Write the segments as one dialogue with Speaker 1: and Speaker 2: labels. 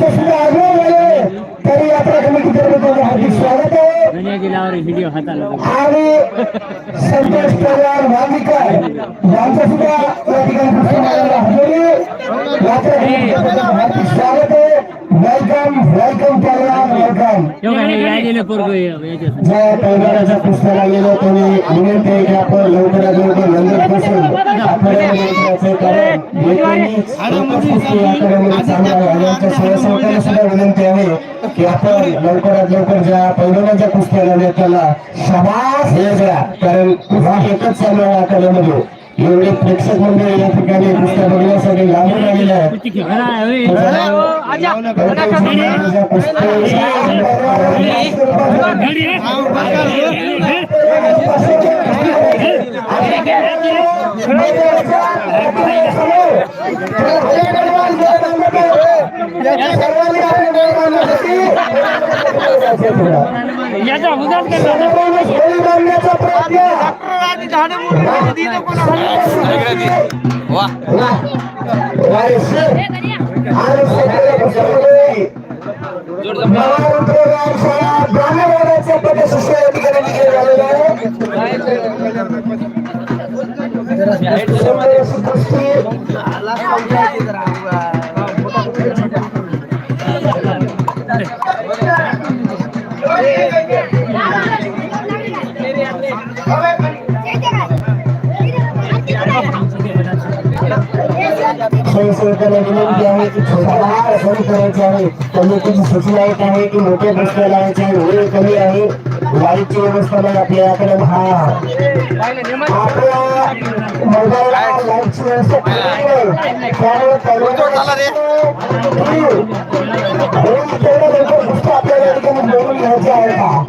Speaker 1: यांचं सुद्धा आगमन झाले तरी यात्रा कमिटीतर्फे त्यांचं हार्दिक स्वागत आहे. आणि संतोष पवार वांगीकर यांचं सुद्धा या ठिकाणी कुस्ती मैदानाला हजेरी यात्रा कमिटीतर्फे हार्दिक स्वागत आहे. वेलकम वेलकम पहलवान वेलकम
Speaker 2: राहिलेलं पोरग याच्यात
Speaker 1: ज्या पैलवानाच्या पुस्तकाला गेलो त्यांनी विनंती आहे की आपण लवकरात लवकर लंडन व्हायच्या सहसंस्थांना सुद्धा विनंती आहे की आपण लवकरात लवकर ज्या पैलवानाच्या कुस्त्या लावल्या त्याला शबास हे द्या कारण हा एकच चालू आहे आखाड्यामध्ये एवढे प्रेक्षक मंडळी या ठिकाणी कुस्त्या बघण्यासाठी लांबून आलेले
Speaker 2: याचा
Speaker 1: प्रयत्न संसर्गाला सूचना एक आहे की मोठे प्रश्न लावायचे वेळ कमी आहे लाईटची व्यवस्था नाही आपल्या याकडे. हा. आपल्या मोबाईलला लाईटची व्यवस्था. त्यामुळे आपल्याला मिळवून घ्यायच्या आहे का?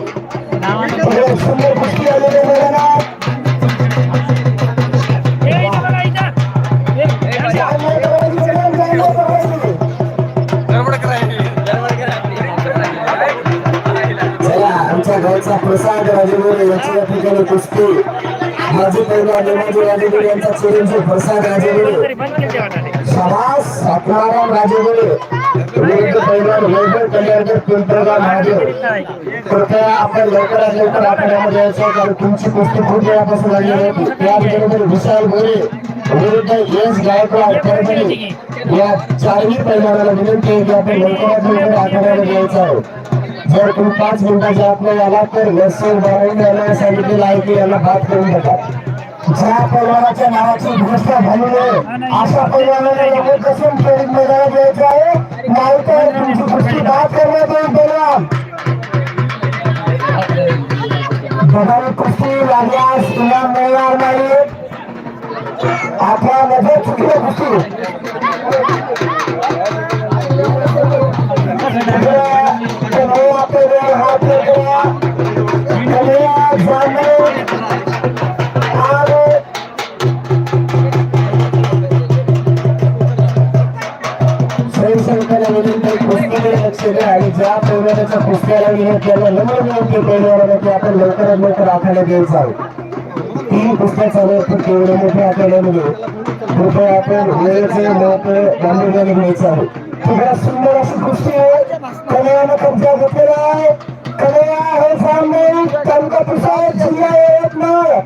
Speaker 1: या ठिकाणी कुस्ती. माझी पहिला नेमाजी राजेगुरु यांचा चिरंजीव प्रसाद राजेगुरु शाबास आत्माराम राजेगुरु विरुद्ध पैलवान वैभव कल्याणकर पिंपळगाव महादेव. कृपया आपण लवकरात लवकर आखाड्यामध्ये यायचं आहे, कारण तुमची कुस्ती खूप वेळापासून लागलेली होती त्याचबरोबर विशाल मोरे विरुद्ध यश गायकवाड परभणी या चारही पैलवानाला विनंती आहे की आपण लवकरात लवकर आखाड्यामध्ये यायचं आहे. जर तुम्ही पाच मिनिटाच्या आतमध्ये आला तर नसेल बारावी यांना सांगितलेलं आहे की यांना बात करून टाका ज्या परिवाराच्या नावाची घोषणा झाली आहे अशा परिवाराला लवकर कसून प्रेरित मैदानात द्यायचं आहे? नाहीतर तुमची गोष्टी बाद करण्यात येईल पैलवान बघारी कुस्ती लागल्यास इनाम मिळणार नाही. अठरा मध्ये चुकीच्या गोष्टी. लवकर आखायला घ्यायचं आहे तीन पुस्तक चालू आहेत फक्त मोठ्या आठवड्यामध्ये कृपया आपण वेळेचे महत्त्व गांभीर्याने घ्यायचं आहे. तिकडे सुंदर अशी कुस्ती आहे. कन्यानं कब्जा घेतलेला आहे. कलया हे सामने. तालुका प्रसाद जिल्हा यवतमाळ.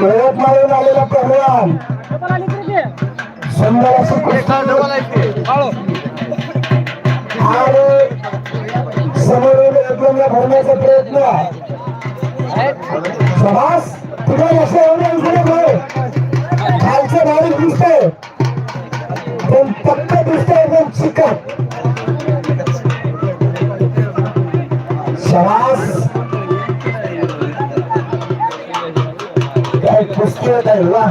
Speaker 1: यवतमाळून आलेला पहलवान सुंदर अशी कुस्ती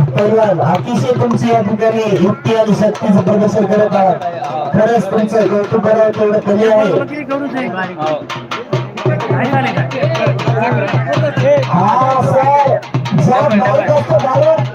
Speaker 1: पैलवान अतिशय तुमचे या ठिकाणी युक्ती आणि शक्तीचं प्रदर्शन करत आहात. खरंच तुमचं कौतुक करावं तेवढं कमी आहे. हा सर झालं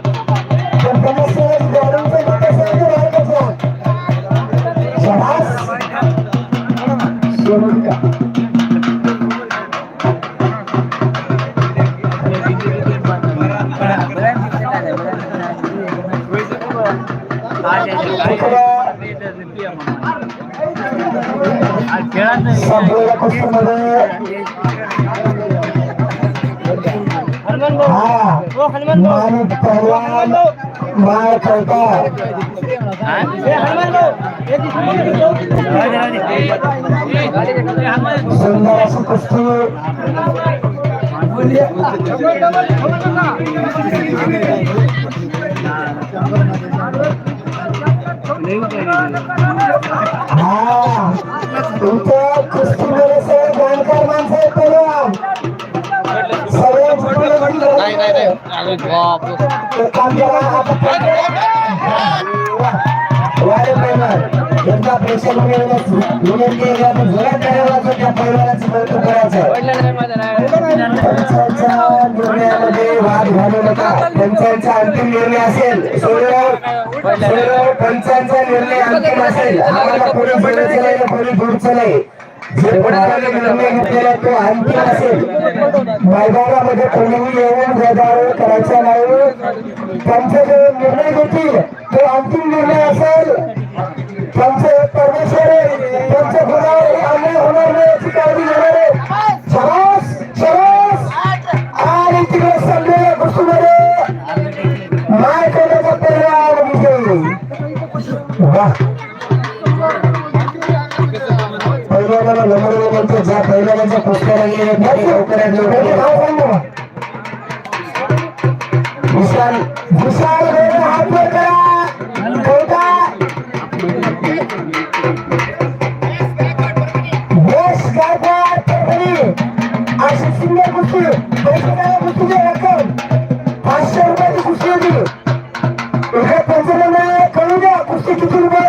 Speaker 1: संपलेल्या कुस्तीमध्ये हा माणूस पहलवान सुंदर अशी कुस्ती हा तुमच्या कुस्तीमध्ये सगळे जाणकार माणसं आहेत पहलवान
Speaker 3: नाही नाही नाही. अरे बाप
Speaker 1: निर्णयामध्ये वाद घालू नका पंचायतचा अंतिम निर्णय असेल सोडव सोडव पंचायतचा निर्णय अंतिम असेल. आम्हाला पुढे पुढे चलायला पुढे पुढचं नाही. घेतलेला तो अंतिम असेल. मैदानामध्ये कोणीही येऊन गदारोळ करायचा नाही. त्यांचे जे निर्णय घेतील तो अंतिम निर्णय असेल. त्यांचे परमेश्वर त्यांचे त्यांच्या गुणावर अन्याय होणार नाही याची ज्या पहिल्यांदा पुस्तकाला गेले ते लवकरात लवकर नाव सांग ना. विशाल विशाल गोरे हात वर करा कोणता यश गायकवाड परभणी अशी सुंदर कुस्ती पैसे काय कुस्तीची रक्कम पाचशे रुपयाची कुस्ती होती एका पंचनामे कळू द्या कुस्ती किती रुपयाला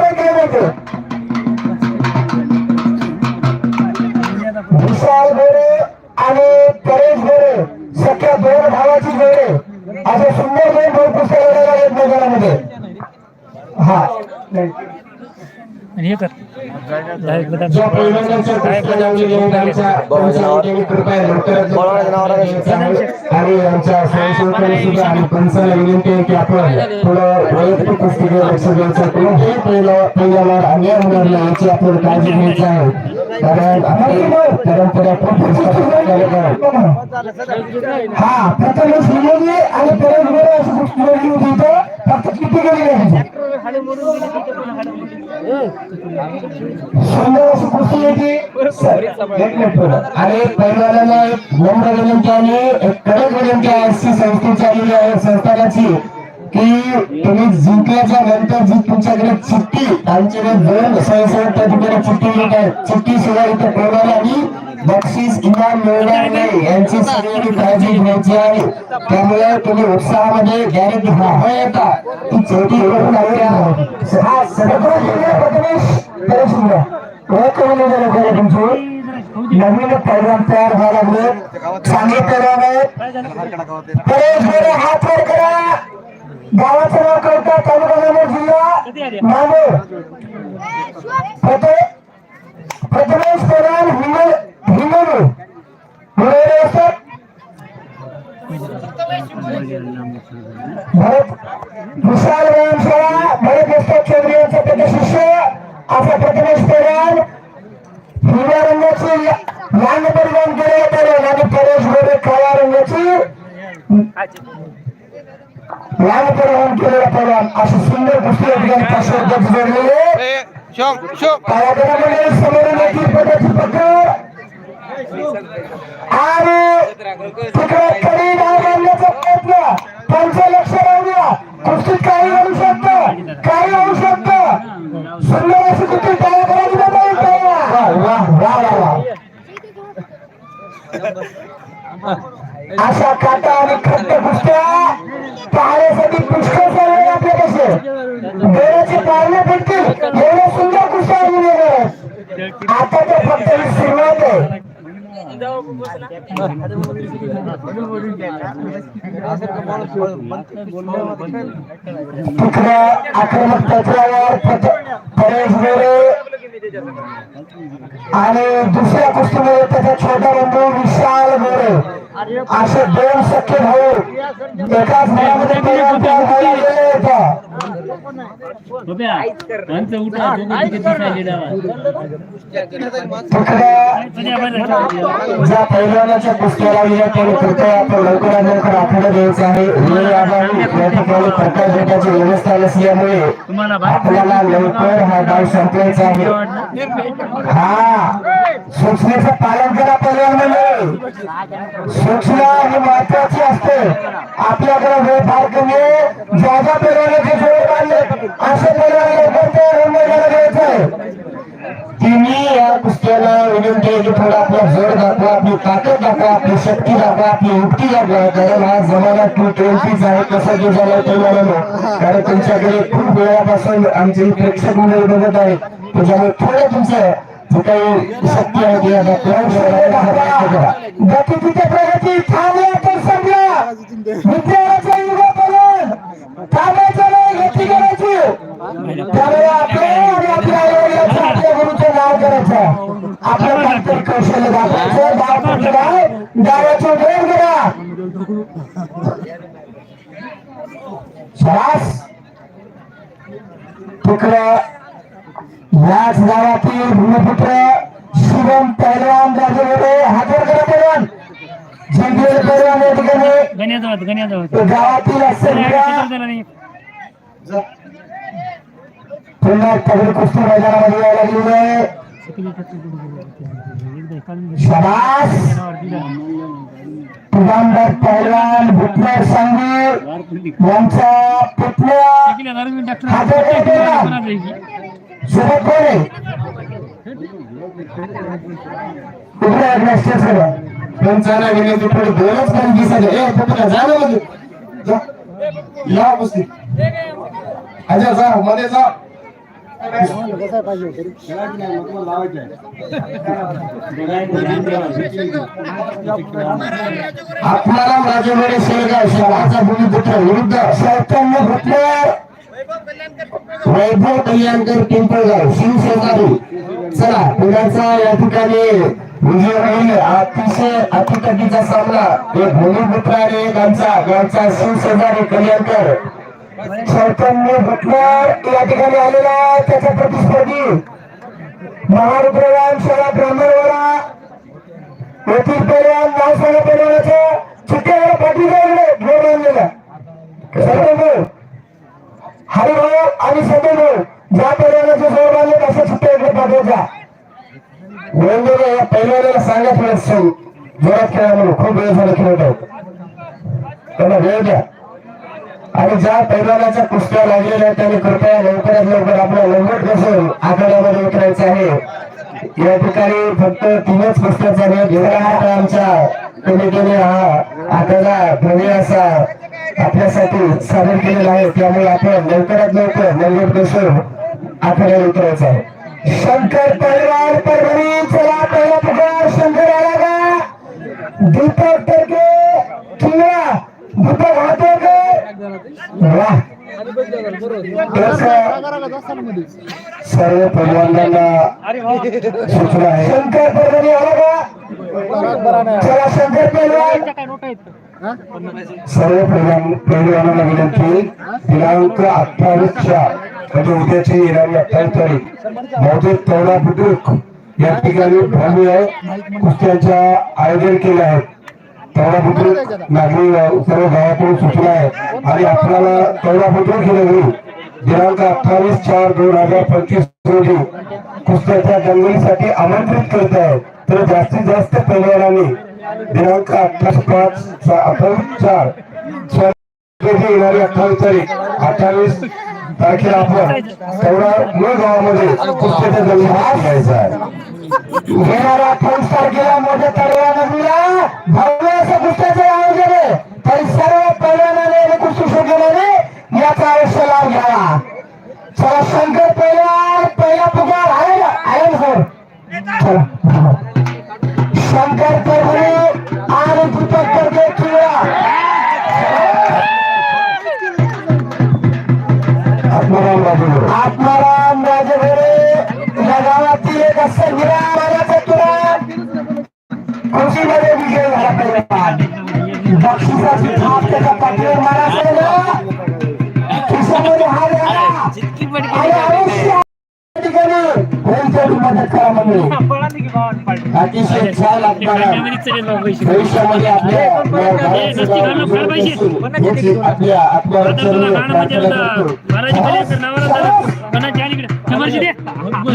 Speaker 1: आणि आमच्या सुद्धा आणि पंचाला विनंती आहे की आपण थोडं वैयक्तिक लक्ष द्यायचं अन्याय होणार नाही याची आपण काळजी घ्यायची आहे कारण परंपरा हा प्रथमच विनोदी आणि असं फक्त किती सुंदर अशी कुस्ती होती एक आणि नम्र विनंती आणि कडक विनंती आहे संस्थेची आलेली आहे संस्थानाची की तुम्ही जिंकल्याच्या नंतर जी तुमच्याकडे चिठ्ठी आमच्याकडे दोन सहा त्या ठिकाणी चिठ्ठी येत आहे चिठ्ठी शिवाय इथं पहिल्याला आणि बक्षीस इनाम मिळणार नाही. यांची सगळ्यांनी काळजी घ्यायची आहे. त्यामुळे तुम्ही उत्साहामध्ये गॅरेंटी हा येता ती झालं खरं तुमची. नवीन प्रोग्राम तयार व्हायला लागले. चांगले प्रोग्राम आहे. हात वर करा. गावाचं नाव कळतं. तालुका जिल्हा. नांदेड प्रथे- प्रथमेश पवार हिंगोली. हिंगोली मुरवडे असतात भरत विशाल व्यायामशाळा भरत वस्ताद चौधरी यांचा त्याचे शिष्य असा प्रथमेश पवार हिरव्या रंगाची लाल परिधान केले तर आणि परेश गोरे काळ्या रंगाची लाल परिधान केलेला पहलवान अशी सुंदर कुस्ती या ठिकाणी पाचशे रुपयाची जोडलेली आहे.
Speaker 3: ए शोम शोम
Speaker 1: काळामध्ये समोरून येतील पदाची पकड आणि तिकडे कडी नाव मांडण्याचा प्रयत्न त्यांचं लक्ष राहू द्या कुस्तीत काही होऊ शकतं काही होऊ शकतं सुंदर अशी कुस्ती तयार करायची बदल वा अशा काटा आणि खट्ट कुस्त्या पाहण्यासाठी पुष्कळ सर्व आपल्या कसे डोळ्याचे पारणे भेटतील एवढ्या सुंदर कुस्त्या आलेल्या आहेत. आता तर फक्त ही सुरुवात आहे तिकडे आक्रमक तत्वावर परेश गोरे आणि दुसऱ्या कुस्तीमध्ये त्याचा छोटा बंधू विशाल गोरे. असे दोन सख्खे भाऊ एकाच घरामध्ये
Speaker 2: उठा,
Speaker 1: ज्या कुस्त्याला विजय केली आपण लवकरात लवकर आखाडा द्यायचा आहे वेळ अभावी या ठिकाणी प्रकाश भेटायची व्यवस्था नसल्यामुळे
Speaker 2: तुम्हाला बाहेर
Speaker 1: आपल्याला लवकर हा डाव संपवायचा आहे. हा. सूचनेचं पालन करा पैलवान मंडळी सूचना ही महत्वाची असते. आपल्याकडे वेळ फार कमी आहे. ज्या ज्या पैलवानाचे जोड बांधले असे तिने या कुस्त्याला विनंती आहे की थोडा आपला जोर दाखवा आपली ताकद दाखवा आपली शक्ती दाखवा आपली युक्ती दाखवा. कारण हा जमाना टू ट्वेंटीचा आहे कसा जो झाला तो मला कारण तुमच्याकडे खूप वेळापासून आमचे प्रेक्षक मंडळी बघत आहेत. त्याच्यामुळे थोडं तुमचं जे काही शक्ती आहे ती आता प्रयोग प्रगती तर समजा विद्यार्थ्याचा थांबायचं नाही गती करायची. आपल्या कौशल्य दाखवायचं गाव गावाचं करा तिकडं याच गावातील भूमिपुत्र शिवम पहिलवान राजेवडे हातवर करा पहिलवान जिंकलेले पहिलवान या ठिकाणी. गावातील असेल
Speaker 2: त्याला नाही.
Speaker 1: पुन्हा कुस्ती मैदानामध्ये यायला लागलेली आहे
Speaker 2: शबास काढून पहलवान
Speaker 1: शाबास पुरंदर यांचा
Speaker 2: पुतला
Speaker 1: सोबत कोण आहे कुठल्या ऐकल्या स्टेज त्यांचा ना विनंती थोडी ए, जा. ना या अजय जा मध्ये जा. आपल्याला राजेवाडी शेळगाव शहराचा भूमिपुत्र विरुद्ध चैतन्य भुतनेर वैभव कल्याणकर पिंपळगाव शिवसेनारी चला पुण्याचा या ठिकाणी विजय होईल. अतिशय अतिकटीचा सामना. एक भूमिपुत्र आणि एक आमचा गावचा शिवशेजारी कल्याणकर. चैतन्य भटकर या ठिकाणी आलेला आहे. त्याच्या प्रतिस्पर्धी महारुद्रवान शहरा ब्राह्मणवाडा. येथील पहिलवान नावसाने पहिलवानाच्या चिठ्ठ्यावर पाठीकडे घेऊन आणलेला सत्यभाऊ हरिभाऊ आणि सत्यभाऊ ज्या परिवाराचे जोर आले तशा चिठ्ठ्या इकडे पाठवायच्या वेगवेगळ्या या पहिलवानाला सांगा थोडं जोरात खेळा म्हणून खूप वेळ झाला खेळत आहेत. त्यांना वेळ द्या. आणि ज्या पैलवानाच्या कुस्त्या लागलेल्या त्याने कृपया लवकरात लवकर आपला लवकर बसून आखाड्यामध्ये उतरायचं आहे. या ठिकाणी फक्त तीनच कुस्त्याचा वेळ घेतला आमच्या कमिटीने हा आखाडा भव्य असा आपल्यासाठी सादर केलेला आहे. त्यामुळे आपण लवकरात लवकर लंगट बसून आखाड्यावर उतरायचं आहे. शंकर परिवार परभणी चला पहिला पुकार. शंकर आला का? दीपक टर्के किंवा दीपक सर्व पैलवानांना सूचना आहे. शंकर परभणी आला का? चला शंकर पैलवान सर्व प्रधान पैलवानांना विनंती. दिनांक अठ्ठावीसच्या म्हणजे उद्याची येणारी अठ्ठावीस तारीख. बहुतेक तवडा बुद्रुक या ठिकाणी भव्य कुस्त्यांच्या आयोजन केले आहेत. तवडा बुद्रुक सर्व गावाकडून सूचना आहे. आणि आपल्याला तवडा बुद्रुक ही दिनांक अठ्ठावीस चार दोन हजार पंचवीस रोजी कुस्त्याच्या जंगलीसाठी आमंत्रित करत आहे. तर जास्तीत जास्त पैलवानांनी दिनांक अठ्ठावीस पाच अठ्ठावीस चार येणारी अठ्ठावीस तारीख अठ्ठावीस तारखेला आपण? तेवढा मूळ गावामध्ये कुस्त्याच्या दंगली घ्यायचा आहे. येणाऱ्या अठ्ठावीस तारखेला मोठ्या तळव्या नदीला भव्य असं कुस्त्याचं आयोजन आहे. तरी सर्व पैलवानाने आणि कुस्ती शोधण्याने याचा आयुष्य लाभ घ्यावा. चला शंकर पहिला पहिला पुकार आहे ना आहे ना सर. चला.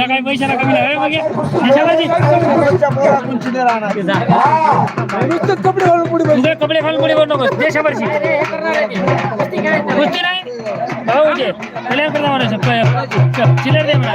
Speaker 2: काय पैशाला कमी नाही होय बघे. देशालाची. कपडे घालून पुढे बोलू नकोस देशावरची कुस्ती नाही भाऊ कल्याण करता म्हणा चिलर दे म्हणा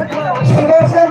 Speaker 1: आपल्याकडे कमी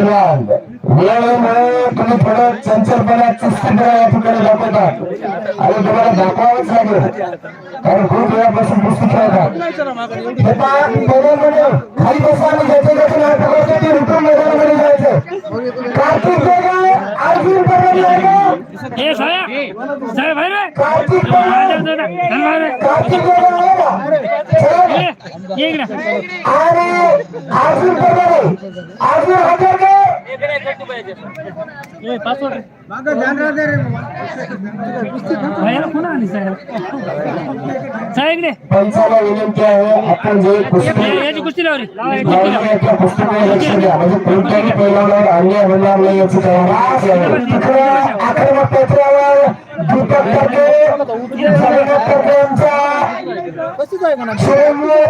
Speaker 1: तुम्ही पहिल्यांद तुम्ही थोडं चंचलपणा चुस्तपणा या ठिकाणी दाखवतात आणि तुम्हाला दाखवावंच लागेल कारण खूप वेळापासून पुस्तक खेळतात खाली बसा आणि ज्याच्या ज्याच्या नाव टाकायचं ते उठून मैदानामध्ये जायचं कार्तिक अर्जुन परभणी आहे का?
Speaker 2: ए साहेब साहेब आहे रे
Speaker 1: कार्तिक बेगा कार्तिक बेगा आहे का? चला.
Speaker 2: ये इकडे
Speaker 1: आणि अर्जुन परभणी अर्जुन हजर का?
Speaker 2: ए पासवर्ड भाईला पुन्हा आली साहेब साहेब इकडे
Speaker 1: पंचाला विनंती आहे आपण जे पुस्तक
Speaker 2: ए, याची कुस्ती लावली लावा, याची कुस्ती लावा.
Speaker 1: त्या पुस्तकाकडे लक्ष द्या म्हणजे कोणत्याही पैलवानावर अन्याय होणार नाही याची तयारी तिकडे आक्रमक क्षेत्रावर दीपक करते जगन्नाथ करते यांचा शिवमूळ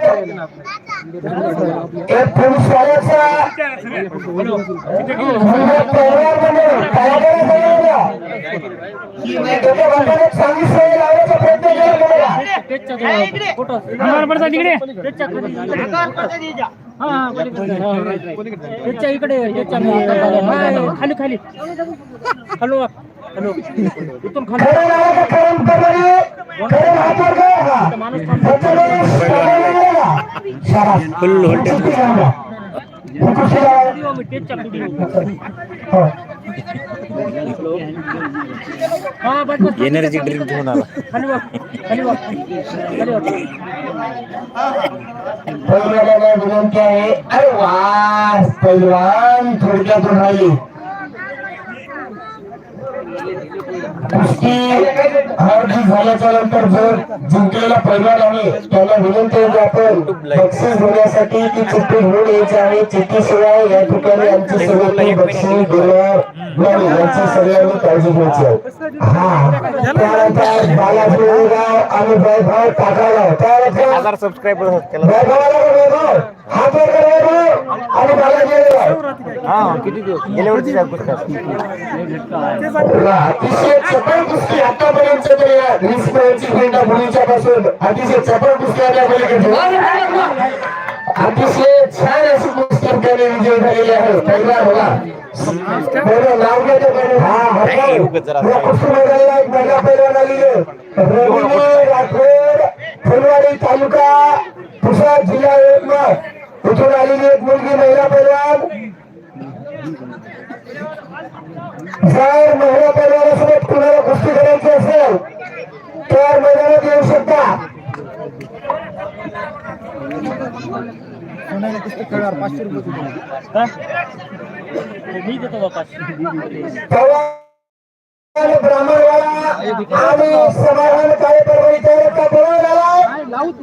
Speaker 1: त्याच्या
Speaker 2: इकडे त्याच्याखाली खाली हॅलो हॅलो इथून खाली
Speaker 1: करण प्रमाणे खरं हातवर त्याच्यामुळे शाबास
Speaker 2: एनर्जी ड्रिंक घेऊन आला.
Speaker 1: विनंती आहे अरे वा पैलवान थोडक्यातून राहिली. कुस्ती हारजीत झाल्याच्यानंतर जर जिंकलेला पैलवान आहे त्याला विनंती आहे की आपण बक्षीस घेण्यासाठी ती चिठ्ठी घेऊन यायची आहे. चिठ्ठीशिवाय या ठिकाणी आमची सगळी बक्षीस देणार नाही याची सगळ्यांनी काळजी घ्यायची आहे. हा त्यानंतर बालाजी गाव आणि वैभव टाकाला त्यानंतर वैभवाला वैभव. हात वर
Speaker 3: किती दिवस गेल्या वर्षी
Speaker 1: अतिशय चपळ कुस्ती आतापर्यंत तरी या वीस मिनिटची घंटा मुलीच्या पासून अतिशय चपळ कुस्ती अतिशय छान अशी कुस्ती त्याने विजय झालेली आहे. पहिला बघा. पहिलं नाव. या कुस्ती मैदानाला एक महिला पैलवान आलेली आहे. रवींद्र राठोड फुलवाडी तालुका पुसद जिल्हा यवतमाळ. इथून आलेली एक मुलगी महिला पैलवान जर महिला परिवारासोबत कुणाला कुस्ती करायची असेल तर मैदानात येऊ शकता. ब्राह्मणवाडा आणि समाधान कार्यक्रम इथे बोलवलेला आहे
Speaker 2: लावूत